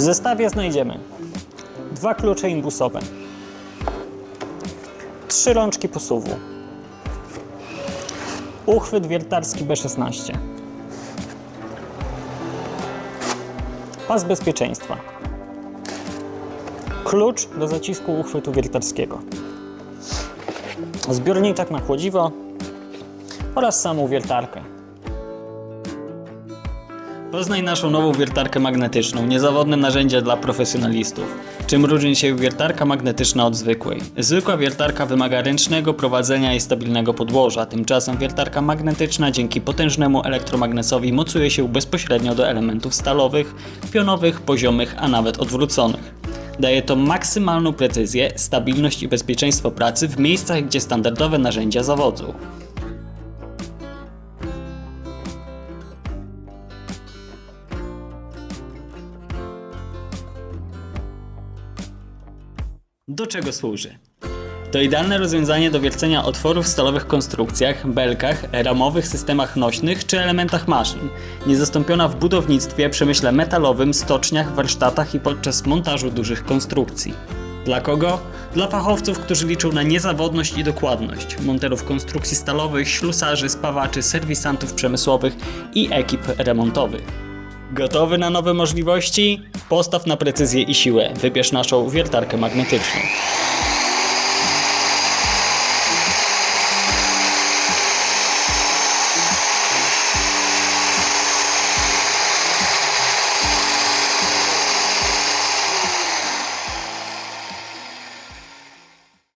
W zestawie znajdziemy dwa klucze imbusowe, trzy rączki posuwu, uchwyt wiertarski B16, pas bezpieczeństwa, klucz do zacisku uchwytu wiertarskiego, zbiorniczek na chłodziwo oraz samą wiertarkę. Poznaj naszą nową wiertarkę magnetyczną, niezawodne narzędzie dla profesjonalistów. Czym różni się wiertarka magnetyczna od zwykłej? Zwykła wiertarka wymaga ręcznego prowadzenia i stabilnego podłoża, tymczasem wiertarka magnetyczna dzięki potężnemu elektromagnesowi mocuje się bezpośrednio do elementów stalowych, pionowych, poziomych, a nawet odwróconych. Daje to maksymalną precyzję, stabilność i bezpieczeństwo pracy w miejscach, gdzie standardowe narzędzia zawodzą. Do czego służy? To idealne rozwiązanie do wiercenia otworów w stalowych konstrukcjach, belkach, ramowych systemach nośnych czy elementach maszyn. Niezastąpiona w budownictwie, przemyśle metalowym, stoczniach, warsztatach i podczas montażu dużych konstrukcji. Dla kogo? Dla fachowców, którzy liczą na niezawodność i dokładność, monterów konstrukcji stalowych, ślusarzy, spawaczy, serwisantów przemysłowych i ekip remontowych. Gotowy na nowe możliwości? Postaw na precyzję i siłę. Wybierz naszą wiertarkę magnetyczną.